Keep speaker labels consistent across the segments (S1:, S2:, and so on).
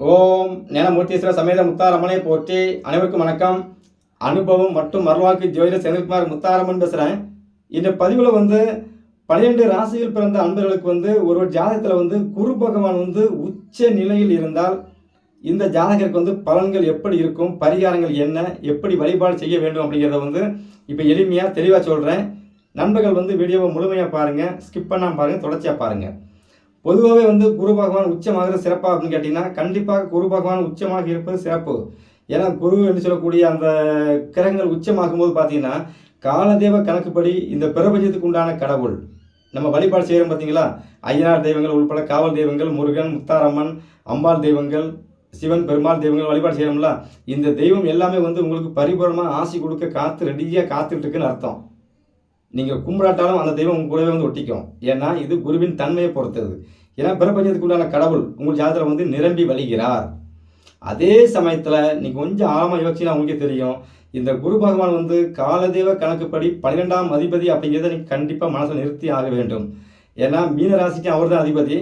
S1: ஓம் ஞானமூர்த்தீஸ்வர சமேத முத்தாரம்மனை போற்றி அனைவருக்கும் வணக்கம். அனுபவம் மற்றும் மறுவாக்கு ஜோதிட செந்தில்குமார் முத்தாரம்மன் பேசுகிறேன் இந்த பதிவில் வந்து பன்னிரெண்டு ராசியில் பிறந்த அன்பர்களுக்கு வந்து ஒரு ஒரு ஜாதகத்தில் வந்து குரு பகவான் வந்து உச்ச நிலையில் இருந்தால் இந்த ஜாதகருக்கு வந்து பலன்கள் எப்படி இருக்கும் பரிகாரங்கள் என்ன எப்படி வழிபாடு செய்ய வேண்டும் அப்படிங்கிறத வந்து இப்போ எளிமையாக தெளிவாக சொல்கிறேன் நண்பர்கள் வந்து வீடியோவை முழுமையாக பாருங்கள் ஸ்கிப் பண்ணாமல் பாருங்கள் தொடர்ச்சியாக பாருங்கள் பொதுவாகவே வந்து குரு பகவான் உச்சமாகிறது சிறப்பாக அப்படின்னு கேட்டிங்கன்னா கண்டிப்பாக குரு பகவான் உச்சமாக இருப்பது சிறப்பு. ஏன்னா குரு என்று சொல்லக்கூடிய அந்த கிரகங்கள் உச்சமாகும் போது பார்த்தீங்கன்னா காலதேவ கணக்குப்படி இந்த பிரபஞ்சத்துக்கு உண்டான கடவுள். நம்ம வழிபாடு செய்கிறோம் பார்த்தீங்களா ஐயனார் தெய்வங்கள் உள்பட காவல் தெய்வங்கள் முருகன் முத்தாரம்மன் அம்பாள் தெய்வங்கள் சிவன் பெருமாள் தெய்வங்கள் வழிபாடு செய்கிறோம்ல இந்த தெய்வம் எல்லாமே வந்து உங்களுக்கு பரிபூர்ணமாக ஆசி கொடுக்க காத்து ரெடியாக காத்துட்டு இருக்குன்னு அர்த்தம். நீங்கள் கும்பிடாட்டாலும் அந்த தெய்வம் உங்கள் கூடவே வந்து ஒட்டிக்கும். ஏன்னா இது குருவின் தன்மையை பொறுத்தது. ஏன்னா பிரபஞ்சத்துக்கு உண்டான கடவுள் உங்கள் ஜாதகத்தில் வந்து நிரம்பி வழிகிறார். அதே சமயத்தில் நீங்கள் கொஞ்சம் ஆழமாக யோசிச்சுன்னா உங்களுக்கே தெரியும். இந்த குரு பகவான் வந்து காலதேவ கணக்குப்படி பன்னிரெண்டாம் அதிபதி அப்படிங்கிறத நீங்கள் கண்டிப்பாக மனசில் நிறுத்தி ஆக வேண்டும். ஏன்னா மீன ராசிக்கு அவர் தான் அதிபதி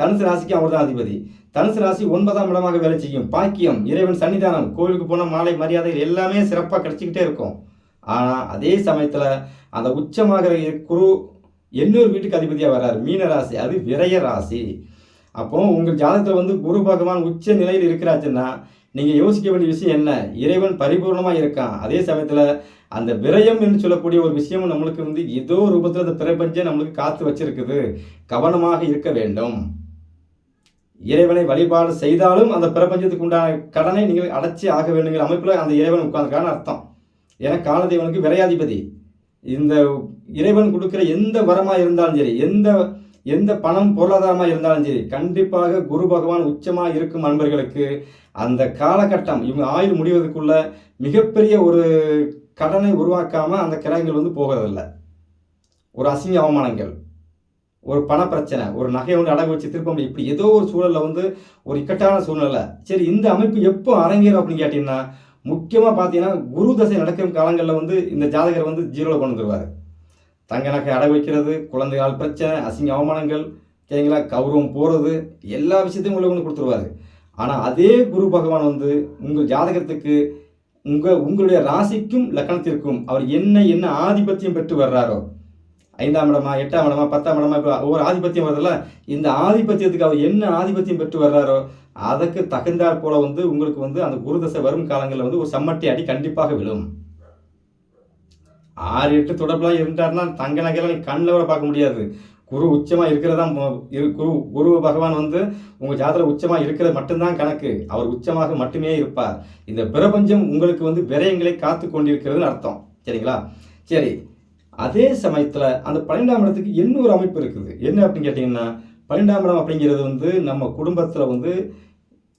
S1: தனுசு ராசிக்கு அவர் தான் அதிபதி. தனுசு ராசி ஒன்பதாம் இடமாக வேலை செய்யும். பாக்கியம் இறைவன் சன்னிதானம் கோவிலுக்கு போன மாலை மரியாதைகள் எல்லாமே சிறப்பாக கிடச்சிக்கிட்டே இருக்கும். ஆனால் அதே சமயத்தில் அந்த உச்சமாக குரு எண்ணூறு வீட்டுக்கு அதிபதியாக வர்றார். மீன ராசி அது விரய ராசி. அப்போ உங்கள் ஜாதகத்தில் வந்து குரு பகவான் உச்ச நிலையில் இருக்கிறாச்சுன்னா நீங்கள் யோசிக்க வேண்டிய விஷயம் என்ன? இறைவன் பரிபூர்ணமாக இருக்கான். அதே சமயத்தில் அந்த விரயம் என்று சொல்லக்கூடிய ஒரு விஷயம் நம்மளுக்கு வந்து ஏதோ ரூபத்தில் அந்த பிரபஞ்சம் நம்மளுக்கு காத்து வச்சிருக்குது. கவனமாக இருக்க வேண்டும். இறைவனை வழிபாடு செய்தாலும் அந்த பிரபஞ்சத்துக்கு உண்டான கடனை நீங்கள் அடைச்சி ஆக வேண்டுங்கிற அமைப்பில் அந்த இறைவன் உட்காந்துருக்கான்னு அர்த்தம். ஏன்னா காலதேவனுக்கு விரையாதிபதி. இந்த இறைவன் கொடுக்குற எந்த வரமாக இருந்தாலும் சரி எந்த எந்த பணம் பொருளாதாரமாக இருந்தாலும் சரி கண்டிப்பாக குரு பகவான் உச்சமாக இருக்கும் அன்பர்களுக்கு அந்த காலகட்டம் இவங்க ஆயுள் முடிவதற்குள்ள மிகப்பெரிய ஒரு கடனை உருவாக்காமல் அந்த கிரகங்கள் வந்து போகிறதில்ல. ஒரு அசிங்க அவமானங்கள் ஒரு பண பிரச்சனை ஒரு நகையை ஒன்று அடகு வச்சு திருப்ப முடியும் இப்படி ஏதோ ஒரு சூழலில் வந்து ஒரு இக்கட்டான சூழ்நிலை. சரி இந்த அமைப்பு எப்போ அரங்கேறும் அப்படின்னு கேட்டிங்கன்னா முக்கியமாக பார்த்தீங்கன்னா குரு தசை நடக்கும் காலங்களில் வந்து இந்த ஜாதகர் வந்து ஜீரோவில் கொண்டு வந்துருவார். தங்க நகை அடை வைக்கிறது குழந்தைகள் பிரச்சனை அசிங்க அவமானங்கள் சரிங்களா கௌரவம் போகிறது எல்லா விஷயத்தையும் உள்ள கொண்டு கொடுத்துருவாரு. ஆனால் அதே குரு பகவான் வந்து உங்கள் ஜாதகத்துக்கு உங்கள் உங்களுடைய ராசிக்கும் லக்கணத்திற்கும் அவர் என்ன என்ன ஆதிபத்தியம் பெற்று வர்றாரோ ஐந்தாம் இடமா எட்டாம் இடமா பத்தாம் இடமா இப்போ ஒவ்வொரு ஆதிபத்தியம் வருதுல்ல இந்த ஆதிபத்தியத்துக்கு அவர் என்ன ஆதிபத்தியம் பெற்று வர்றாரோ அதற்கு தகுந்தாற் போல வந்து உங்களுக்கு வந்து அந்த குருதசை வரும் காலங்களில் வந்து ஒரு சம்மட்டி அடி கண்டிப்பாக விழும். ஆறு எட்டு தொடர்புலாம் இருந்தார்னா தங்க நகையெல்லாம் நீ கண்ணில் கூட பார்க்க முடியாது. குரு உச்சமாக இருக்கிறதா குரு குரு பகவான் வந்து உங்கள் ஜாதகம் உச்சமாக இருக்கிறது மட்டும்தான் கணக்கு. அவர் உச்சமாக மட்டுமே இருப்பார். இந்த பிரபஞ்சம் உங்களுக்கு வந்து விரயங்களை காத்து கொண்டிருக்கிறதுன்னு அர்த்தம். சரிங்களா? சரி. அதே சமயத்தில் அந்த பன்னெண்டாம் இடத்துக்கு இன்னொரு அமைப்பு இருக்குது. என்ன அப்படின்னு கேட்டிங்கன்னா பன்னெண்டாம் இடம் அப்படிங்கிறது வந்து நம்ம குடும்பத்தில் வந்து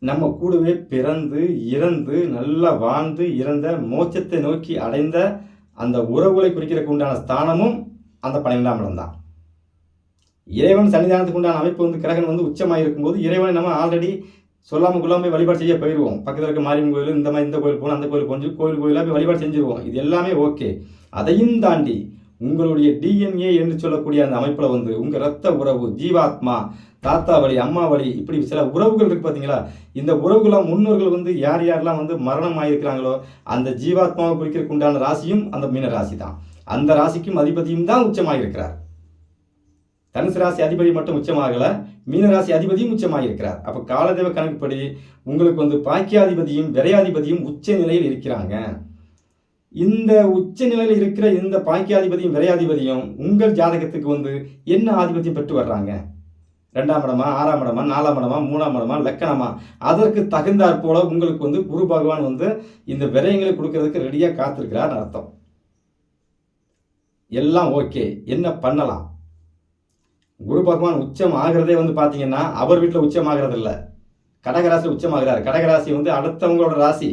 S1: நம்ம கூடவே பிறந்து இறந்து நல்லா வாழ்ந்து இறந்த மோட்சத்தை நோக்கி அடைந்த அந்த உறவுகளை குறிக்கிறதுக்கு உண்டான ஸ்தானமும் அந்த பன்னிரெண்டாம் இடம் தான். இறைவன் சன்னிதானத்துக்கு உண்டான அமைப்பு வந்து கிரகன் வந்து உச்சமாக இருக்கும்போது இறைவனை நம்ம ஆல்ரெடி சொல்லாமல் கொள்ளாமல் போய் வழிபாடு செய்ய போயிடுவோம் பக்கத்தில் இருக்க மாரியம்மன் கோயில் இந்த மாதிரி இந்த கோயில் போகணும் அந்த கோயில் போகணும் கோயில் கோயிலாக போய் வழிபாடு செஞ்சுருவோம். இது எல்லாமே ஓகே அதையும் தாண்டி உங்களுடைய டிஎன்ஏ என்று சொல்லக்கூடிய அந்த அமைப்பில் வந்து உங்கள் ரத்த உறவு ஜீவாத்மா தாத்தா வழி அம்மா வழி இப்படி சில உறவுகள் இருக்குது பார்த்தீங்களா இந்த உறவுகளாம் முன்னோர்கள் வந்து யார் யாரெல்லாம் வந்து மரணம் ஆகியிருக்கிறாங்களோ அந்த ஜீவாத்மாவை குறிக்கிறதுக்கு உண்டான ராசியும் அந்த மீன ராசி தான் அந்த ராசிக்கும் அதிபதியும் தான் உச்சமாக இருக்கிறார் தனுசு ராசி அதிபதி மட்டும் உச்சமாகல மீனராசி அதிபதியும் உச்சமாக இருக்கிறார் அப்போ காலதேவ கணக்குப்படி உங்களுக்கு வந்து பாக்கியாதிபதியும் விரையாதிபதியும் உச்ச நிலையில் இருக்கிறாங்க. இந்த உச்ச நிலையில் இருக்கிற இந்த பாக்கியாதிபதியும் விரையாதிபதியும் உங்கள் ஜாதகத்துக்கு வந்து என்ன ஆதிபத்தியம் பெற்று வர்றாங்க? ரெண்டாம் இடமா ஆறாம் இடமா நாலாம் இடமா மூணாம் இடமா லக்கணமா? அதற்கு தகுந்தாற் போல உங்களுக்கு வந்து குரு பகவான் வந்து இந்த விரயங்களை கொடுக்கறதுக்கு ரெடியாக காத்திருக்கிறார் அர்த்தம். எல்லாம் ஓகே என்ன பண்ணலாம்? குரு பகவான் உச்சம் ஆகிறதே வந்து பார்த்தீங்கன்னா அவர் வீட்டில் உச்சம் ஆகிறது இல்லை கடகராசி உச்சமாகிறார் கடகராசி வந்து அடுத்தவங்களோட ராசி.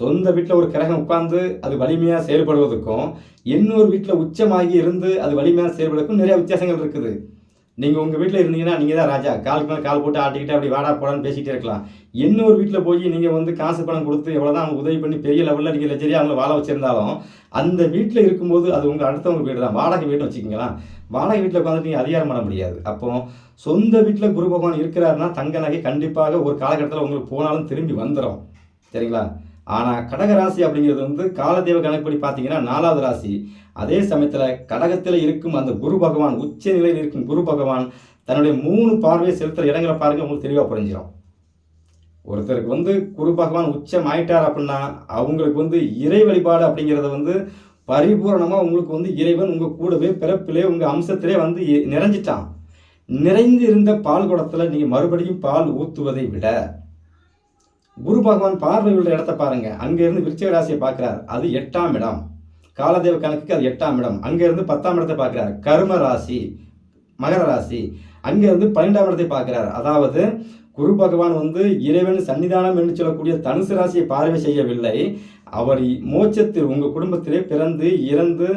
S1: சொந்த வீட்டில் ஒரு கிரகம் உட்கார்ந்து அது வலிமையாக செயல்படுவதற்கும் இன்னொரு வீட்டில் உச்சமாகி இருந்து அது வலிமையாக செயல்படுவதற்கும் நிறைய வித்தியாசங்கள் இருக்குது. நீங்கள் உங்கள் வீட்டில் இருந்தீங்கன்னா நீங்கள் தான் ராஜா. காலுக்கு மேலே கால் போட்டு ஆட்டிக்கிட்டு அப்படி வாடா போடான்னு பேசிகிட்டே இருக்கலாம். இன்னொரு வீட்டில் போய் நீங்கள் வந்து காசு பணம் கொடுத்து எவ்வளோ தான் அவங்க உதவி பண்ணி பெரிய லெவலில் நீங்கள் லட்சரியாக அவங்கள வாழ வச்சுருந்தாலும் அந்த வீட்டில் இருக்கும்போது அது உங்கள் அடுத்தவங்க வீடு தான். வாடகை வீடுன்னு வச்சுக்கிங்களேன். வாடகை வீட்டில் உட்காந்துட்டு நீங்கள் அதிகாரம் பண்ண முடியாது. அப்போ சொந்த வீட்டில் குரு பகவான் இருக்கிறாருன்னா தங்க நகை கண்டிப்பாக ஒரு காலகட்டத்தில் உங்களுக்கு போனாலும் திரும்பி வந்துடும் சரிங்களா? ஆனால் கடக ராசி அப்படிங்கிறது வந்து காலதேவ கணக்குப்படி பார்த்தீங்கன்னா நாலாவது ராசி. அதே சமயத்தில் கடகத்தில் இருக்கும் அந்த குரு பகவான் உச்ச நிலையில் இருக்கும் குரு பகவான் தன்னுடைய மூணு பார்வையை செலுத்துகிற இடங்களை பாருங்க உங்களுக்கு தெளிவாக புரிஞ்சிடும் ஒருத்தருக்கு வந்து குரு பகவான் உச்சம் ஆயிட்டார் அப்படின்னா அவங்களுக்கு வந்து இறை வழிபாடு அப்படிங்கிறத வந்து பரிபூரணமாக உங்களுக்கு வந்து இறைவன் உங்கள் கூடவே பிறப்பிலே உங்கள் அம்சத்திலே வந்து நிறைஞ்சிட்டான். நிறைந்து இருந்த பால் குடத்தில் நீங்கள் மறுபடியும் பால் ஊற்றுவதை விட குரு பகவான் பார்வை உள்ள இடத்த பாருங்க. அங்கிருந்து விருச்சிக ராசியை பார்க்கிறார். அது எட்டாம் இடம். காலதேவ கணக்குக்கு அது எட்டாம் இடம். அங்கிருந்து பத்தாம் இடத்தை பார்க்கிறார். கரும ராசி மகர ராசி. அங்கிருந்து பன்னெண்டாம் இடத்தை பார்க்கிறார். அதாவது குரு பகவான் வந்து இறைவன் சன்னிதானம் என்று சொல்லக்கூடிய தனுசு ராசியை பார்வை செய்யவில்லை. அவர் மோட்சத்தில் உங்கள் குடும்பத்திலே பிறந்து இறந்து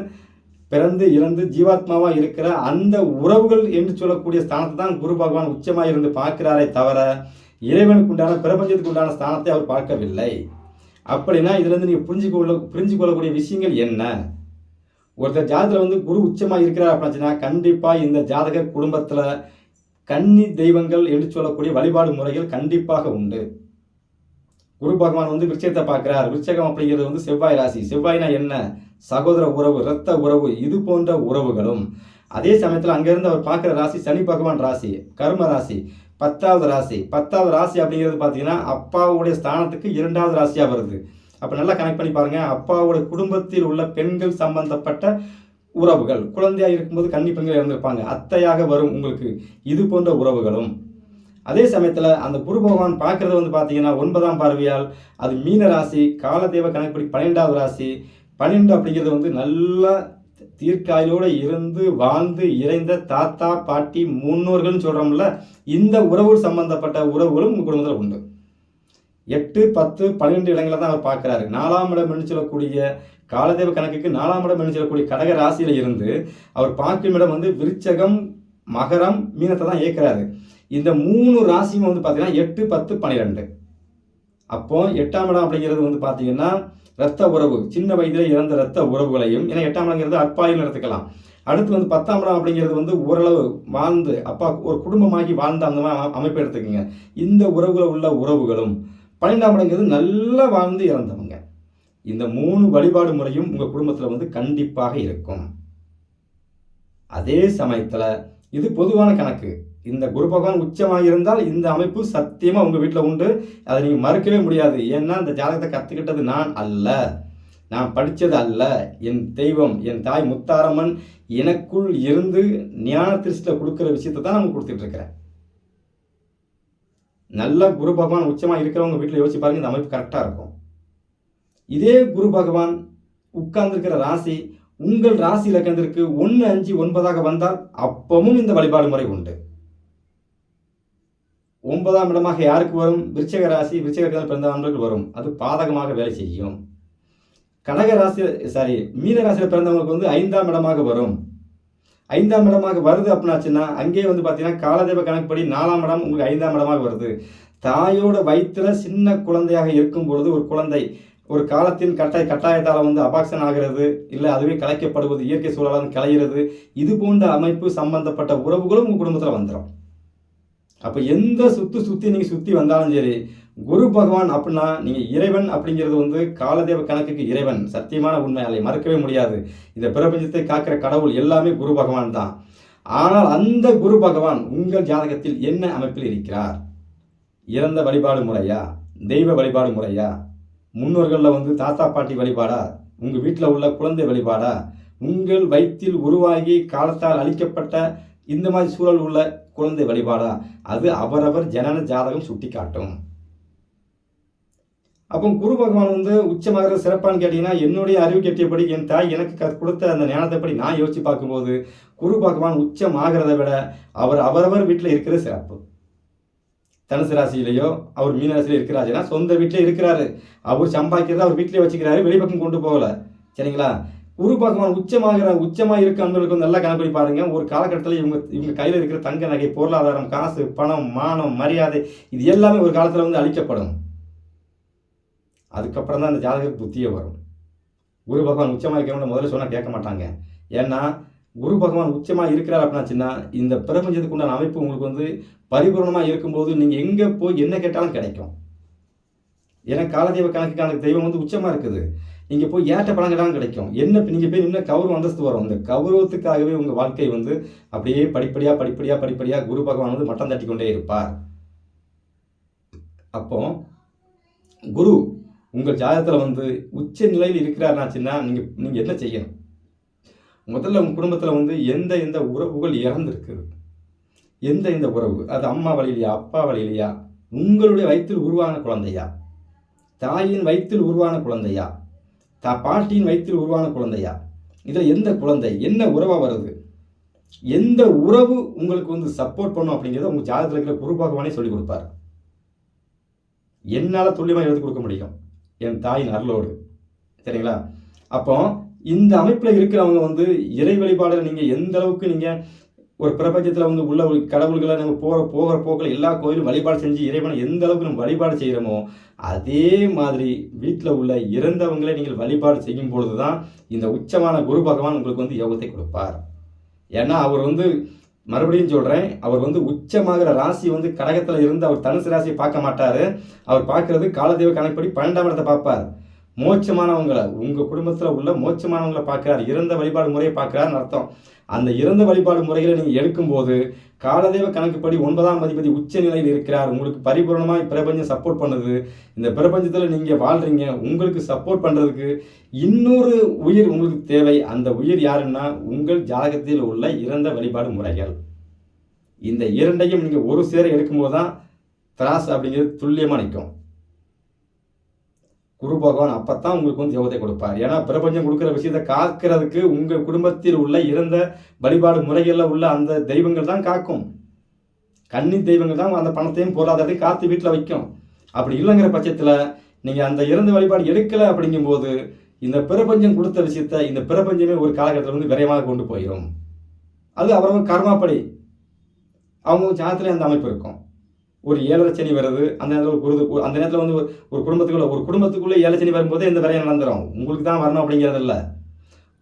S1: பிறந்து இறந்து ஜீவாத்மாவாக இருக்கிற அந்த உறவுகள் என்று சொல்லக்கூடிய ஸ்தானத்தை தான் குரு பகவான் உச்சமாக இருந்து பார்க்கிறாரே தவிர இறைவனுக்கு உண்டான பிரபஞ்சத்துக்கு உண்டான ஸ்தானத்தை அவர் பார்க்கவில்லை. அப்படின்னா இதுலேருந்து நீங்கள் புரிஞ்சுக்கொள்ள புரிஞ்சு கொள்ள புரிஞ்சு கொள்ளக்கூடிய விஷயங்கள் என்ன? ஒருத்தர் ஜாதகத்தில் வந்து குரு உச்சமாக இருக்கிறார் அப்படின்னா கண்டிப்பாக இந்த ஜாதகர் குடும்பத்தில் கன்னி தெய்வங்கள் என்று சொல்லக்கூடிய வழிபாடு முறைகள் கண்டிப்பாக உண்டு. குரு பகவான் வந்து விருட்சத்தை பார்க்குறார். விருட்சகம் அப்படிங்கிறது வந்து செவ்வாய் ராசி. செவ்வாய்னா என்ன? சகோதர உறவு இரத்த உறவு இது போன்ற உறவுகளும். அதே சமயத்தில் அங்கேருந்து அவர் பார்க்குற ராசி சனி பகவான் ராசி கர்ம ராசி. பத்தாவது ராசி. பத்தாவது ராசி அப்படிங்கிறது பார்த்தீங்கன்னா அப்பாவுடைய ஸ்தானத்துக்கு இரண்டாவது ராசியாக வருது. அப்போ நல்லா கனெக்ட் பண்ணி பாருங்கள் அப்பாவோட குடும்பத்தில் உள்ள பெண்கள் சம்பந்தப்பட்ட உறவுகள். குழந்தையாக இருக்கும்போது கன்னி பெண்கள் இறந்துருப்பாங்க. அத்தையாக வரும் உங்களுக்கு. இது போன்ற உறவுகளும். அதே சமயத்தில் அந்த குரு பகவான் பார்க்குறது வந்து பார்த்தீங்கன்னா ஒன்பதாம் பார்வையால் அது மீன ராசி காலதேவ கணக்குப்படி பன்னெண்டாவது ராசி. பன்னெண்டு அப்படிங்கிறது வந்து நல்லா தீர்க்காயோடு இருந்து வாழ்ந்து இறைந்த தாத்தா பாட்டி முன்னோர்கள்னு சொல்கிறோம்ல இந்த உறவு சம்பந்தப்பட்ட உறவுகளும் உங்கள் குடும்பத்தில் உண்டு. எட்டு பத்து பன்னிரெண்டு இடங்களை தான் அவர் பார்க்குறாரு. நாலாம் இடம் என்று சொல்லக்கூடிய காலதேவ கணக்குக்கு நாலாம் இடம் என்று சொல்லக்கூடிய கடக ராசியில் இருந்து அவர் பார்க்கும் இடம் வந்து விருச்சகம் மகரம் மீனத்தை தான் ஏற்கிறாரு இந்த மூணு ராசியும் வந்து பார்த்தீங்கன்னா எட்டு பத்து பன்னிரெண்டு. அப்போ எட்டாம் இடம் அப்படிங்கிறது வந்து பார்த்தீங்கன்னா ரத்த உறவு சின்ன வயதில் இறந்த ரத்த உறவுகளையும் ஏன்னா எட்டாம் இடங்கிறது அற்பாயில் எடுத்துக்கலாம் அடுத்து வந்து பத்தாம் இடம் அப்படிங்கிறது வந்து ஓரளவு வாழ்ந்து அப்பா ஒரு குடும்பமாகி வாழ்ந்த அந்த மாதிரி அமைப்பு எடுத்துக்கோங்க. இந்த உறவுல உள்ள உறவுகளும் பன்னெண்டாம் இடங்கிறது நல்லா வாழ்ந்து இறந்தவங்க. இந்த மூணு வழிபாடு முறையும் உங்கள் குடும்பத்தில் வந்து கண்டிப்பாக இருக்கும். அதே சமயத்தில் இது பொதுவான கணக்கு. இந்த குரு பகவான் உச்சமாக இருந்தால் இந்த அமைப்பு சத்தியமாக உங்கள் வீட்டில் உண்டு. அதை நீங்கள் மறுக்கவே முடியாது. ஏன்னா இந்த ஜாதகத்தை கற்றுக்கிட்டது நான் அல்ல. நான் படித்தது அல்ல. என் தெய்வம் என் தாய் முத்தாரம்மன் எனக்குள் இருந்து ஞான திருஷ்டில் கொடுக்குற விஷயத்தை தான் நான் கொடுத்துட்ருக்கிறேன் நல்ல குரு பகவான் உச்சமாக இருக்கிறவங்க வீட்டில் யோசிச்சு பாருங்கள் இந்த அமைப்பு கரெக்டாக இருக்கும். இதே குரு பகவான் உட்கார்ந்துருக்கிற ராசி உங்கள் ராசி இலக்கணத்திற்கு ஒன்று அஞ்சு ஒன்பதாக வந்தால் அப்பவும் இந்த வழிபாடு முறை உண்டு. ஒன்பதாம் இடமாக யாருக்கு வரும்? விருச்சக ராசி விருச்சகத்தில் பிறந்த நண்பர்கள் வரும். அது பாதகமாக வேலை செய்யும். கடக ராசி சாரி மீன ராசியில் பிறந்தவங்களுக்கு வந்து ஐந்தாம் இடமாக வரும். ஐந்தாம் இடமாக வருது அப்படின்னாச்சுன்னா அங்கேயே வந்து பார்த்தீங்கன்னா காலதேவ கணக்குப்படி நாலாம் இடம் உங்களுக்கு ஐந்தாம் இடமாக வருது. தாயோட வயிற்றுல சின்ன குழந்தையாக இருக்கும் பொழுது ஒரு குழந்தை ஒரு காலத்தின் கட்டாய கட்டாயத்தால் வந்து அபாக்சன் ஆகிறது இல்லை அதுவே கலைக்கப்படுவது இயற்கை சூழலால் கலைகிறது இது போன்ற அமைப்பு சம்பந்தப்பட்ட உறவுகளும் உங்கள் குடும்பத்தில் வந்துடும் அப்போ எந்த சுத்து சுற்றி நீங்கள் சுற்றி வந்தாலும் சரி குரு பகவான் அப்படின்னா நீங்கள் இறைவன் அப்படிங்கிறது வந்து காலதேவ கணக்குக்கு இறைவன். சத்தியமான உண்மை அதை மறுக்கவே முடியாது. இந்த பிரபஞ்சத்தை காக்கிற கடவுள் எல்லாமே குரு பகவான் தான். ஆனால் அந்த குரு பகவான் உங்கள் ஜாதகத்தில் என்ன அமைப்பில் இருக்கிறார்? இறந்த வழிபாடு முறையா? தெய்வ வழிபாடு முறையா? முன்னோர்களில் வந்து தாத்தா பாட்டி வழிபாடா? உங்கள் வீட்டில் உள்ள குழந்தை வழிபாடா? உங்கள் வயிற்றில் உருவாகி காலத்தால் அழிக்கப்பட்ட இந்த மாதிரி சூழல் உள்ள குழந்தை வழிபாடா? அது அவரவர் ஜனன ஜாதகம் சுட்டி காட்டும் அப்போ குரு பகவான் வந்து உச்சமாகிற சிறப்பான்னு கேட்டிங்கன்னா என்னுடைய அறிவு கெட்டியபடி என் தாய் எனக்கு க- கொடுத்த அந்த ஞானத்தைப்படி நான் யோசித்து பார்க்கும்போது குரு பகவான் உச்சமாகிறத விட அவர் அவரவர் வீட்டில் இருக்கிற சிறப்பு. தனுசு ராசியிலையோ அவர் மீன இருக்கிறார் ஏன்னா சொந்த வீட்டிலே இருக்கிறாரு. அவர் சம்பாதிக்கிறத அவர் வீட்டிலே வச்சுக்கிறாரு வெளிப்பக்கம் கொண்டு போகல. சரிங்களா? குரு பகவான் உச்சமாகிற உச்சமாக இருக்க அன்பர்களுக்கு வந்து நல்லா கணக்கு பாருங்க. ஒரு காலகட்டத்தில் இவங்க இவங்க கையில் இருக்கிற தங்க நகை பொருளாதாரம் காசு பணம் மானம் மரியாதை இது எல்லாமே ஒரு காலத்தில் வந்து அழிக்கப்படும். அதுக்கப்புறம் தான் அந்த ஜாதகர் புத்தியே வரும். குரு பகவான் உச்சமாக இருக்கிறவங்க முதல்ல சொன்னால் கேட்க மாட்டாங்க. ஏன்னா குரு பகவான் உச்சமாக இருக்கிறார் அப்படின்னாச்சுன்னா இந்த பிரபஞ்சத்துக்கு உண்டான அமைப்பு உங்களுக்கு வந்து பரிபூர்ணமாக இருக்கும்போது நீங்கள் எங்கே போய் என்ன கேட்டாலும் கிடைக்கும். ஏன்னா காலதெய்வ கணக்குக்கான தெய்வம் வந்து உச்சமாக இருக்குது. இங்கே போய் ஏற்ற பணம் கேட்டாலும் கிடைக்கும். என்ன நீங்கள் போய் இன்னும் கௌரவ அந்தஸ்து வரும். அந்த கௌரவத்துக்காகவே உங்கள் வாழ்க்கை வந்து அப்படியே படிப்படியாக படிப்படியாக படிப்படியாக குரு பகவான் வந்து மட்டம் தட்டி கொண்டே இருப்பார். அப்போ குரு உங்கள் ஜாதகத்தில் வந்து உச்ச நிலையில் இருக்கிறாருனாச்சுன்னா நீங்கள் நீங்கள் என்ன செய்யணும்? முதல்ல உங்கள் குடும்பத்தில் வந்து எந்த எந்த உறவுகள் இறந்துருக்குது? எந்த எந்த உறவு? அது அம்மா வழியிலையா அப்பா வழியிலையா? உங்களுடைய வயிற்றில் உருவான குழந்தையா? தாயின் வயிற்றில் உருவான குழந்தையா? தா பாட்டியின் வயிற்றில் உருவான குழந்தையா? இதில் எந்த குழந்தை என்ன உறவாக வருது? எந்த உறவு உங்களுக்கு வந்து சப்போர்ட் பண்ணும் அப்படிங்கிறத உங்கள் ஜாதகத்தில் இருக்கிற குரு பகவானே சொல்லிக் கொடுப்பார். என்னால் துல்லியமாக எழுதி கொடுக்க முடியும்? என் தாயின் அருளோடு. சரிங்களா? அப்போ இந்த அமைப்பில் இருக்கிறவங்க வந்து இறை வழிபாடில் நீங்கள் எந்த அளவுக்கு நீங்கள் ஒரு பிரபஞ்சத்தில் வந்து உள்ள ஒரு கடவுள்களை நம்ம போகிற போகிற போக்கில் எல்லா கோயிலும் வழிபாடு செஞ்சு இறைவனை எந்த அளவுக்கு நம்ம வழிபாடு செய்கிறோமோ அதே மாதிரி வீட்டில் உள்ள இறந்தவங்களை நீங்கள் வழிபாடு செய்யும் பொழுது தான் இந்த உச்சமான குரு பகவான் உங்களுக்கு வந்து யோகத்தை கொடுப்பார். ஏன்னா அவர் வந்து மறுபடியும் சொல்கிறேன் அவர் வந்து உச்சமாகிற ராசி வந்து கடகத்தில் இருந்து அவர் தனுசு ராசியை பார்க்க மாட்டார். அவர் பார்க்குறது காலதெய்வ கணக்குப்படி பன்னெண்டாம் இடத்தை பார்ப்பார். மோட்சமானவங்களை உங்கள் குடும்பத்தில் உள்ள மோட்சமானவங்களை பார்க்குறார். இறந்த வழிபாடு முறையை பார்க்குறாருன்னு அர்த்தம். அந்த இறந்த வழிபாடு முறைகளை நீங்கள் எடுக்கும்போது காலதெய்வ கணக்குப்படி ஒன்பதாம் அதிபதி உச்ச நிலையில் இருக்கிறார். உங்களுக்கு பரிபூர்ணமாக பிரபஞ்சம் சப்போர்ட் பண்ணுது. இந்த பிரபஞ்சத்தில் நீங்கள் வாழ்கிறீங்க உங்களுக்கு சப்போர்ட் பண்ணுறதுக்கு இன்னொரு உயிர் உங்களுக்கு தேவை. அந்த உயிர் யாருன்னா உங்கள் ஜாதகத்தில் உள்ள இறந்த வழிபாடு முறைகள். இந்த இரண்டையும் நீங்கள் ஒரு சேர எடுக்கும்போது தான் திராஸ் அப்படிங்கிறது துல்லியமாக நிற்கும் குரு பகவான் அப்பத்தான் உங்களுக்கு வந்து யோகத்தை கொடுப்பார். ஏன்னா பிரபஞ்சம் கொடுக்குற விஷயத்தை காக்கிறதுக்கு உங்கள் குடும்பத்தில் உள்ள இறந்த வழிபாடு முறைகளில் உள்ள அந்த தெய்வங்கள் தான் காக்கும். கன்னி தெய்வங்கள் தான் அந்த பணத்தையும் பொருளாதாரத்தையும் காத்து வீட்டில் வைக்கும். அப்படி இல்லைங்கிற பட்சத்தில் நீங்கள் அந்த இறந்த வழிபாடு எடுக்கலை அப்படிங்கும்போது இந்த பிரபஞ்சம் கொடுத்த விஷயத்த இந்த பிரபஞ்சமே ஒரு காலகட்டத்தில் வந்து விரைவாக கொண்டு போயிடும் அது அவரவங்க கர்மாப்படி. அவங்க ஜாதத்துல அந்த அமைப்பு இருக்கும். ஒரு ஏழரை சனி வருது அந்த நேரத்தில் ஒரு குருது அந்த நேரத்தில் வந்து ஒரு- குடும்பத்துக்குள்ளே குடும்பத்துக்குள்ள ஒரு குடும்பத்துக்குள்ளே ஏழரை சனி வரும்போது இந்த விரையம் நடந்துடும் உங்களுக்கு தான் வரணும் அப்படிங்கிறது இல்லை.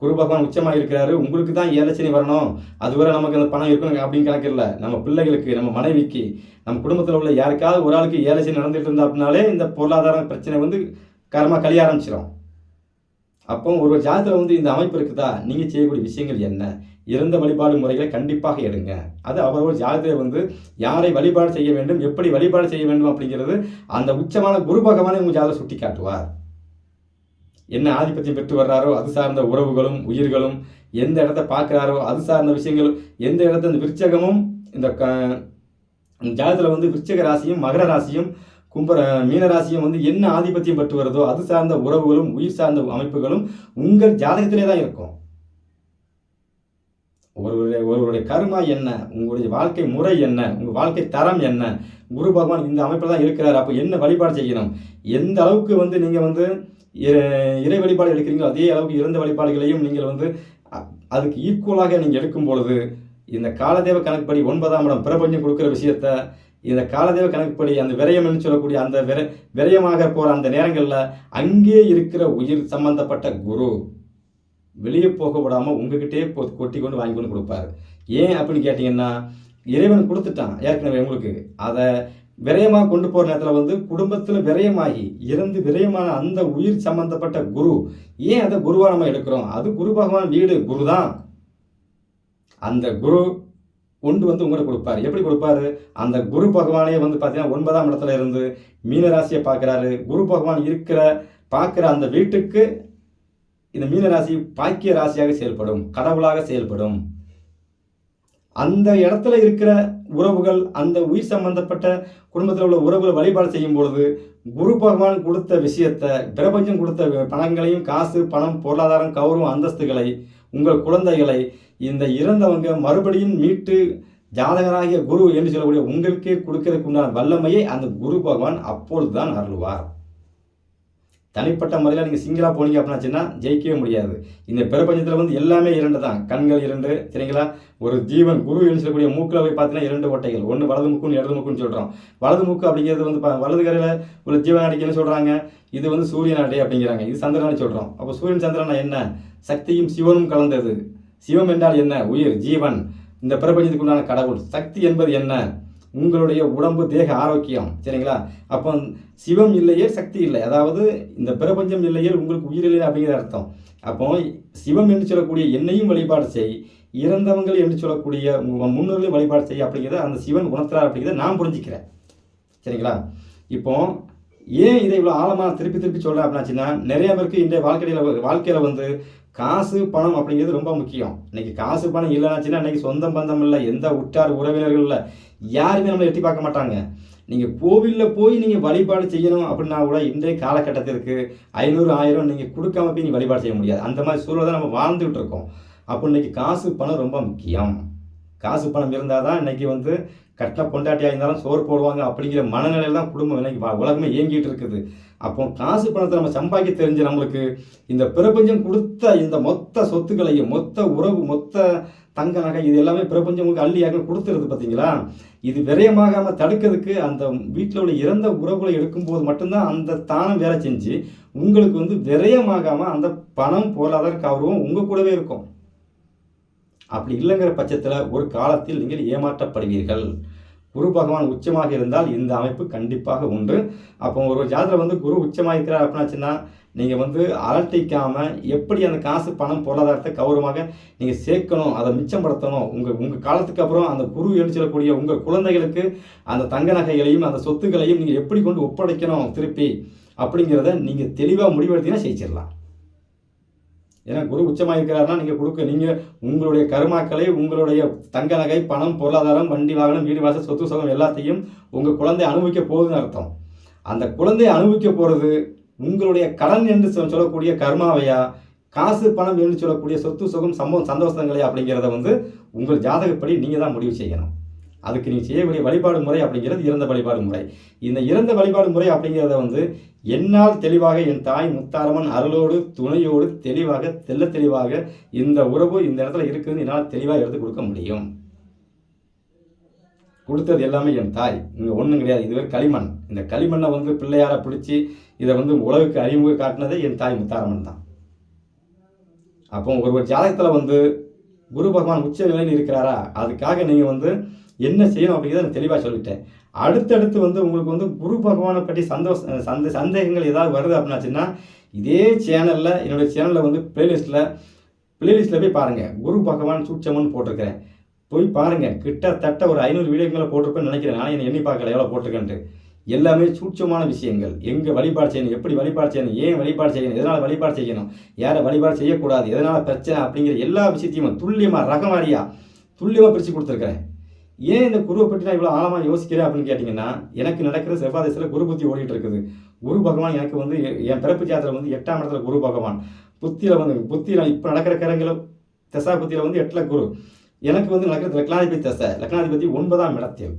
S1: குரு பகவான் உச்சமாக இருக்கிறாரு. உங்களுக்கு தான் ஏழரை சனி வரணும். அதுவரை நமக்கு அந்த பணம் இருக்கணும் அப்படின்னு கணக்கு இல்லை. நம்ம பிள்ளைகளுக்கு நம்ம மனைவிக்கு நம்ம குடும்பத்தில் உள்ள யாருக்காவது ஒரு ஆளுக்கு ஏழரை சனி நடந்துட்டு இருந்தா அப்படின்னாலே இந்த பொருளாதார பிரச்சனை வந்து கரமாக கழிய ஆரம்பிச்சிடும் அப்போ ஒரு ஜாதகத்தில் வந்து இந்த அமைப்பு இருக்குதா? நீங்கள் செய்யக்கூடிய விஷயங்கள் என்ன? இறந்த வழிபாடு முறைகளை கண்டிப்பாக எடுங்க. அது அவரவர் ஜாதகத்தை வந்து யாரை வழிபாடு செய்ய வேண்டும் எப்படி வழிபாடு செய்ய வேண்டும் அப்படிங்கிறது அந்த உச்சமான குரு பகவானை உங்கள் ஜாதகம் சுட்டி காட்டுவார் என்ன ஆதிபத்தியம் பெற்று வர்றாரோ அது சார்ந்த உறவுகளும் உயிர்களும் எந்த இடத்த பார்க்குறாரோ அது சார்ந்த விஷயங்கள் எந்த இடத்த இந்த விருச்சகமும் இந்த க ஜாதகத்தில் வந்து விருச்சக ராசியும் மகர ராசியும் கும்ப மீன ராசியும் வந்து என்ன ஆதிபத்தியம் பெற்று வருதோ அது சார்ந்த உறவுகளும் உயிர் சார்ந்த அமைப்புகளும் உங்கள் ஜாதகத்திலே தான் இருக்கும். ஒருவருடைய ஒருவருடைய கர்மா என்ன? உங்களுடைய வாழ்க்கை முறை என்ன? உங்கள் வாழ்க்கை தரம் என்ன? குரு பகவான் இந்த அமைப்பில் தான் இருக்கிறார். அப்போ என்ன வழிபாடு செய்யணும்? எந்த அளவுக்கு வந்து நீங்கள் வந்து இறை- இறை வழிபாடு எடுக்கிறீங்களோ அதே அளவுக்கு இறந்த வழிபாடுகளையும் நீங்கள் வந்து அதுக்கு ஈக்குவலாக நீங்கள் எடுக்கும் பொழுது இந்த காலதேவ கணக்குப்படி ஒன்பதாம் இடம் பிரபஞ்சம் கொடுக்குற விஷயத்த இந்த காலதேவ கணக்குப்படி அந்த விரயம்னு சொல்லக்கூடிய அந்த விர விரயமாக போகிற அந்த நேரங்களில் அங்கே இருக்கிற உயிர் சம்பந்தப்பட்ட குரு. வெளியே போக விடாமல் உங்ககிட்டயே போ கொட்டி கொண்டு வாங்கி கொண்டு கொடுப்பாரு. ஏன் அப்படின்னு கேட்டிங்கன்னா இறைவன் கொடுத்துட்டான் ஏற்கனவே உங்களுக்கு. அதை விரயமாக கொண்டு போகிற நேரத்தில் வந்து குடும்பத்தில் விரயமாகி இறந்து விரயமான அந்த உயிர் சம்பந்தப்பட்ட குரு ஏன் அதை குருவாக நம்ம எடுக்கிறோம்? அது குரு பகவான் வீடு குரு தான் அந்த குரு கொண்டு வந்து உங்களை கொடுப்பாரு. எப்படி கொடுப்பாரு? அந்த குரு பகவானே வந்து பார்த்தீங்கன்னா ஒன்பதாம் இடத்துல இருந்து மீனராசியை பார்க்குறாரு. குரு பகவான் இருக்கிற பார்க்குற அந்த வீட்டுக்கு இந்த மீன ராசி பாக்கிய ராசியாக செயல்படும் கடவுளாக செயல்படும். அந்த இடத்துல இருக்கிற உறவுகள் அந்த உயிர் சம்பந்தப்பட்ட குடும்பத்தில் உள்ள உறவுகளை வழிபாடு செய்யும் பொழுது குரு பகவான் கொடுத்த விஷயத்தை பிரபஞ்சம் கொடுத்த பணங்களையும் காசு பணம் பொருளாதாரம் கௌரவம் அந்தஸ்துகளை உங்கள் குழந்தைகளை இந்த இறந்தவங்க மறுபடியும் மீட்டு ஜாதகராகிய குரு என்று சொல்லக்கூடிய உங்களுக்கே கொடுக்கறதுக்கு உண்டான வல்லமையை அந்த குரு பகவான் அப்பொழுதுதான் அருள்வார். தனிப்பட்ட முறையில் நீங்கள் சிங்கிளாக போனீங்க அப்படின்னாச்சுன்னா ஜெயிக்கவே முடியாது. இந்த பிரபஞ்சத்தில் வந்து எல்லாமே இரண்டு தான். கண்கள் இரண்டு சரிங்களா? ஒரு ஜீவன் குரு என்று சொல்லக்கூடிய மூக்கில் போய் பார்த்தீங்கன்னா இரண்டு ஓட்டைகள். ஒன்று வலது மூக்குன்னு இடது மூக்குன்னு சொல்கிறோம் வலது மூக்கு அப்படிங்கிறது வந்து பா- வலது கரையில் உள்ள ஜீவன் என்ன சொல்கிறாங்க இது வந்து சூரிய நாடி அப்படிங்கிறாங்க. இது சந்திரனாடி சொல்கிறோம் அப்போ சூரியன் சந்திரனா என்ன? சக்தியும் சிவனும் கலந்தது. சிவம் என்றால் என்ன? உயிர் ஜீவன். இந்த பிரபஞ்சத்துக்கு உண்டான கடவுள். சக்தி என்பது என்ன? உங்களுடைய உடம்பு தேக ஆரோக்கியம். சரிங்களா? அப்போ சிவம் இல்லையே சக்தி இல்லை. அதாவது இந்த பிரபஞ்சம் இல்லையே உங்களுக்கு உயிர் இல்லை அப்படிங்கிற அர்த்தம். அப்போ சிவம் என்று சொல்லக்கூடிய என்னையும் வழிபாடு செய் இறந்தவங்கள் என்று சொல்லக்கூடிய முன்னோர்களையும் வழிபாடு செய் அப்படிங்கிறத அந்த சிவன் உணர்த்துறார் அப்படிங்கிறத நான் புரிஞ்சுக்கிறேன். சரிங்களா? இப்போ ஏன் இதை இவ்வளோ ஆழமாக திருப்பி திருப்பி சொல்கிறேன் அப்படின்னாச்சுன்னா நிறைய பேருக்கு இன்றைய வாழ்க்கையில் வாழ்க்கையில் வந்து காசு பணம் அப்படிங்கிறது ரொம்ப முக்கியம். இன்னைக்கு காசு பணம் இல்லைனாச்சுன்னா இன்றைக்கி சொந்தம் பந்தம் இல்லை. எந்த உற்றார் உறவினர்கள் இல்லை. யாருமே நம்மளை எட்டி பார்க்க மாட்டாங்க. நீங்கள் கோவிலில் போய் நீங்கள் வழிபாடு செய்யணும் அப்படின்னா கூட இன்றைய காலகட்டத்திற்கு ஐநூறு ஆயிரம் நீங்கள் கொடுக்காம போய் நீங்கள் வழிபாடு செய்ய முடியாது. அந்த மாதிரி சூழலை தான் நம்ம வாழ்ந்துகிட்டு இருக்கோம். அப்போ இன்றைக்கி காசு பணம் ரொம்ப முக்கியம். காசு பணம் இருந்தால் தான் இன்னைக்கு வந்து கட்டின பொண்டாட்டியாக இருந்தாலும் சோறு போடுவாங்க அப்படிங்கிற மனநிலையில் தான் குடும்பம் இன்னைக்கு உலகமே இயங்கிட்டு இருக்குது. அப்போ காசு பணத்தை நம்ம சம்பாதிக்க தெரிஞ்ச நம்மளுக்கு இந்த பிரபஞ்சம் கொடுத்த இந்த மொத்த சொத்துக்களையும் மொத்த உறவு மொத்த தங்க நகை இது எல்லாமே பிரபஞ்சம் உங்களுக்கு அள்ளியாக கொடுத்துருது பார்த்தீங்களா இது விரயமாகாமல் தடுக்கிறதுக்கு அந்த வீட்டில் உள்ள இறந்த உறவுகளை எடுக்கும்போது மட்டும்தான் அந்த தானம் வேலை செஞ்சு உங்களுக்கு வந்து விரயமாகாமல் அந்த பணம் பொருளாதார கௌரவம் உங்கள் கூடவே இருக்கும். அப்படி இல்லைங்கிற பட்சத்தில் ஒரு காலத்தில் நீங்கள் ஏமாற்றப்படுவீர்கள். குரு பகவான் உச்சமாக இருந்தால் இந்த அமைப்பு கண்டிப்பாக உண்டு. அப்போ ஒரு ஜாதகர் வந்து குரு உச்சமாக இருக்கிறார் அப்படின்னாச்சுன்னா நீங்கள் வந்து அலட்டிக்காமல் எப்படி அந்த காசு பணம் பொருளாதாரத்தை கௌரவமாக நீங்கள் சேர்க்கணும் அதை மிச்சப்படுத்தணும் உங்கள் உங்கள் காலத்துக்கு அப்புறம் அந்த குரு எழுச்சலக்கூடிய உங்கள் குழந்தைகளுக்கு அந்த தங்க நகைகளையும் அந்த சொத்துக்களையும் நீங்கள் எப்படி கொண்டு ஒப்படைக்கணும் திருப்பி அப்படிங்கிறத நீங்கள் தெளிவாக முடிவெடுத்தீங்கன்னா ஜெயிச்சிடலாம். ஏன்னா குரு உச்சமாக இருக்கிறாருன்னா நீங்கள் கொடுக்க நீங்கள் உங்களுடைய கருமாக்களை உங்களுடைய தங்க நகை பணம் பொருளாதாரம் வண்டி வாகனம் வீடு வாசல் சொத்து சுகம் எல்லாத்தையும் உங்கள் குழந்தை அனுபவிக்க போகுதுன்னு அர்த்தம். அந்த குழந்தை அனுபவிக்க போகிறது உங்களுடைய கடன் என்று சொல்லக்கூடிய கர்மாவையா காசு பணம் என்று சொல்லக்கூடிய சொத்து சுகம் சம்பவம் சந்தோஷங்களையா அப்படிங்கிறத வந்து உங்கள் ஜாதகப்படி நீங்கள் தான் முடிவு செய்யணும். அதுக்கு நீங்கள் செய்யக்கூடிய வழிபாடு முறை அப்படிங்கிறது இறந்த வழிபாடு முறை. இந்த இறந்த வழிபாடு முறை அப்படிங்கிறத வந்து என்னால் தெளிவாக என் தாய் முத்தாரம்மன் அருளோடு துணையோடு தெளிவாக தெள்ள தெளிவாக இந்த உறவு இந்த இடத்துல இருக்குதுன்னு என்னால் தெளிவாக எடுத்து கொடுக்க முடியும். கொடுத்தது எல்லாமே என் தாய். இங்கே ஒன்றும் கிடையாது. இதுவே களிமண். இந்த களிமண்ணை வந்து பிள்ளையார பிடிச்சி இதை வந்து உலகுக்கு அறிமுக காட்டினதே என் தாய் முத்தாரம்மன் தான். அப்போ ஒரு ஒரு ஜாதகத்தில் வந்து குரு பகவான் உச்ச நிலையில் இருக்கிறாரா? அதுக்காக நீங்கள் வந்து என்ன செய்யணும் அப்படிங்கிறத நான் தெளிவாக சொல்லிட்டேன். அடுத்தடுத்து வந்து உங்களுக்கு வந்து குரு பகவானை பற்றி சந்தோஷ சந்த சந்தேகங்கள் ஏதாவது வருது அப்படின்னாச்சுன்னா இதே சேனலில் என்னுடைய சேனலில் வந்து பிளேலிஸ்ட்டில் ப்ளேலிஸ்ட்டில் போய் பாருங்கள் குரு பகவான் சூட்சமன்னு போட்டிருக்கிறேன். போய் பாருங்கள் கிட்டத்தட்ட ஒரு ஐநூறு வீடியோக்கு மேலே போட்டிருப்பேன்னு நினைக்கிறேன். நான் என்ன எண்ணி பார்க்கல எவ்வளோ போட்டிருக்கேன்ட்டு. எல்லாமே சூட்சமான விஷயங்கள். எங்கே வழிபாடு செய்யணும்? எப்படி வழிபாடு செய்யணும்? ஏன் வழிபாடு செய்யணும்? எதனால் வழிபாடு செய்யணும்? யாரை வழிபாடு செய்யக்கூடாது? எதனால் பிரச்சனை? அப்படிங்கிற எல்லா விஷயத்தையும் துல்லியமாக ரகமாரியா துல்லியமாக பிரித்து கொடுத்துருக்குறேன். ஏன் இந்த குருவை பற்றி நான் இவ்வளோ ஆழமாக யோசிக்கிறேன் அப்படின்னு கேட்டிங்கன்னா எனக்கு நடக்கிற செவ்வாய் திசையில் குரு புத்தி ஓடிட்டு இருக்குது. குரு பகவான் எனக்கு வந்து எ- என் பிறப்பு ஜாத்திரம் வந்து எட்டாம் இடத்துல குரு பகவான். புத்தியில் வந்து புத்தியில் இப்போ நடக்கிற கரங்கில் தசா புத்தியில் வந்து எட்டில் குரு. எனக்கு வந்து நடக்கிறது லக்னாதிபதி தசை லக்னாதிபதி ஒன்பதாம் இடத்தில்.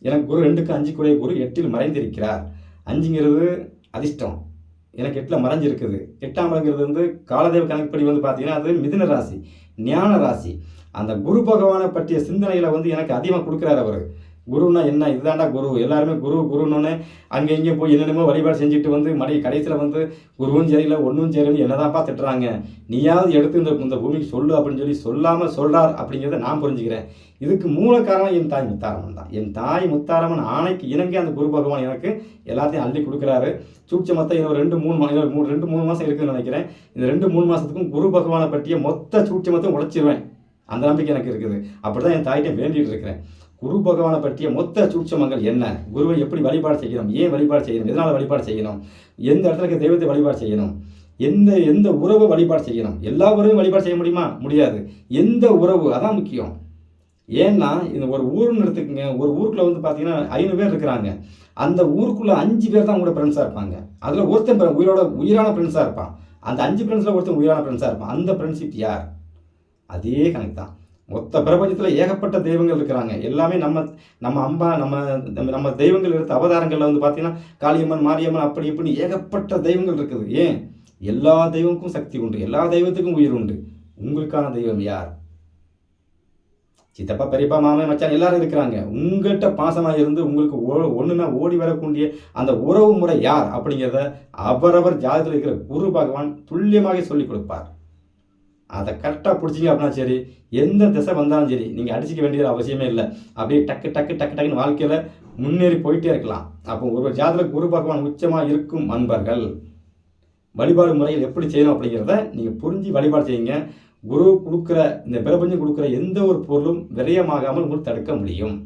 S1: எனக்கு குரு ரெண்டுக்கு அஞ்சு குறைய குரு எட்டில் மறைந்திருக்கிறார். அஞ்சுங்கிறது அதிர்ஷ்டம். எனக்கு எட்டில் மறைஞ்சிருக்குது. எட்டாம் இடங்கிறது வந்து காலதேவ கணக்குப்படி வந்து பார்த்தீங்கன்னா அது மிதுன ராசி ஞான ராசி. அந்த குரு பகவானை பற்றிய சிந்தனையில் வந்து எனக்கு அதிகமாக கொடுக்குறாரு அவர். குருன்னா என்ன? இதுதான்டா குரு. எல்லாருமே குரு குருன்னொன்னே அங்கே இங்கே போய் என்னென்னமோ வழிபாடு செஞ்சுட்டு வந்து மடி கடைசியில் வந்து குருவும் சரியில்லை ஒன்றும் சரியில்லை என்னதான்ப்பா திட்டுறாங்க? நீயாவது எடுத்து இந்த இந்த பூமிக்கு சொல்லு அப்படின்னு சொல்லி சொல்லாமல் சொல்கிறார் அப்படிங்கிறத நான் புரிஞ்சுக்கிறேன். இதுக்கு மூல காரணம் என் தாய் முத்தாரமன் தான். என் தாய் முத்தாரமன் ஆணைக்கு இணங்கி அந்த குரு பகவான் எனக்கு எல்லாத்தையும் அள்ளி கொடுக்குறாரு. சூட்சமத்தை இன்னும் ரெண்டு மூணு மாதம் மூணு ரெண்டு மூணு மாதம் இருக்குதுன்னு நினைக்கிறேன். இந்த ரெண்டு மூணு மாதத்துக்கும் குரு பகவானை பற்றிய மொத்த சூட்சமத்தை உழைச்சிருவேன். அந்த நம்பிக்கை எனக்கு இருக்குது. அப்படி தான் என் தாய்கிட்ட வேண்டிட்டு இருக்கிறேன். குரு பகவானை பற்றிய மொத்த சூட்சமங்கள் என்ன? குருவை எப்படி வழிபாடு செய்யணும்? ஏன் வழிபாடு செய்யணும்? எதனால் வழிபாடு செய்யணும்? எந்த இடத்துல தெய்வத்தை வழிபாடு செய்யணும்? எந்த எந்த உறவை வழிபாடு செய்யணும்? எல்லா உறவையும் வழிபாடு செய்ய முடியுமா? முடியாது. எந்த உறவு? அதான் முக்கியம். ஏன்னா இந்த ஒரு ஊர்னு எடுத்துக்கோங்க. ஒரு ஊருக்குள்ளே வந்து பார்த்தீங்கன்னா ஐநூறு பேர் இருக்கிறாங்க. அந்த ஊருக்குள்ள அஞ்சு பேர் தான் கூட ஃப்ரெண்ட்ஸாக இருப்பாங்க. அதில் ஒருத்தன் உயிரோட உயிரான ஃப்ரெண்ட்ஸாக இருப்பான். அந்த அஞ்சு ஃப்ரெண்ட்ஸில் ஒருத்தன் உயிரான ஃப்ரெண்ட்ஸாக இருப்பான். அந்த ஃப்ரெண்ட்ஷிப் யார்? அதே கணக்கு தான். மொத்த பிரபஞ்சத்தில் ஏகப்பட்ட தெய்வங்கள் இருக்கிறாங்க. எல்லாமே நம்ம நம்ம அம்பா நம்ம நம்ம- நம்ம தெய்வங்கள் எடுத்த அவதாரங்களில் வந்து பார்த்தீங்கன்னா காளியம்மன் மாரியம்மன் அப்படி இப்படின்னு ஏகப்பட்ட தெய்வங்கள் இருக்குது. ஏன்? எல்லா தெய்வமுக்கும் சக்தி உண்டு. எல்லா தெய்வத்துக்கும் உயிர் உண்டு. உங்களுக்கான தெய்வம் யார்? சித்தப்பா பெரியப்பா மாமன் மச்சான் எல்லாரும் இருக்கிறாங்க. உங்கள்கிட்ட பாசமாக இருந்து உங்களுக்கு ஓ ஒன்றுனா ஓடி வரக்கூடிய அந்த உறவு முறை யார்? அப்படிங்கிறத அவரவர் ஜாதகத்தில் இருக்கிற குரு பகவான் துல்லியமாக சொல்லிக் கொடுப்பார். அதை கரெக்டாக பிடிச்சிங்க அப்படின்னா சரி எந்த திசை வந்தாலும் சரி நீங்கள் அடிச்சிக்க வேண்டியது அவசியமே இல்லை. அப்படியே டக்கு டக்கு டக்கு டக்குன்னு வாழ்க்கையில் முன்னேறி போயிட்டே இருக்கலாம். அப்போ ஒரு ஜாதக குரு பகவான் உச்சமாக இருக்கும் அன்பர்கள். வழிபாடு முறையில் எப்படி செய்யணும் அப்படிங்கிறத நீங்கள் புரிஞ்சு வழிபாடு செய்யுங்க. குரு கொடுக்குற இந்த பிரபஞ்சம் கொடுக்குற எந்த ஒரு பொருளும் விரயமாகாமல் உங்களுக்கு தடுக்க முடியும்.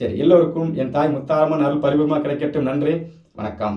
S1: சரி எல்லோருக்கும் என் தாய் முத்தாரம்மன் அருள் பரிபூர்ணமாக கிடைக்கட்டும். நன்றி வணக்கம்.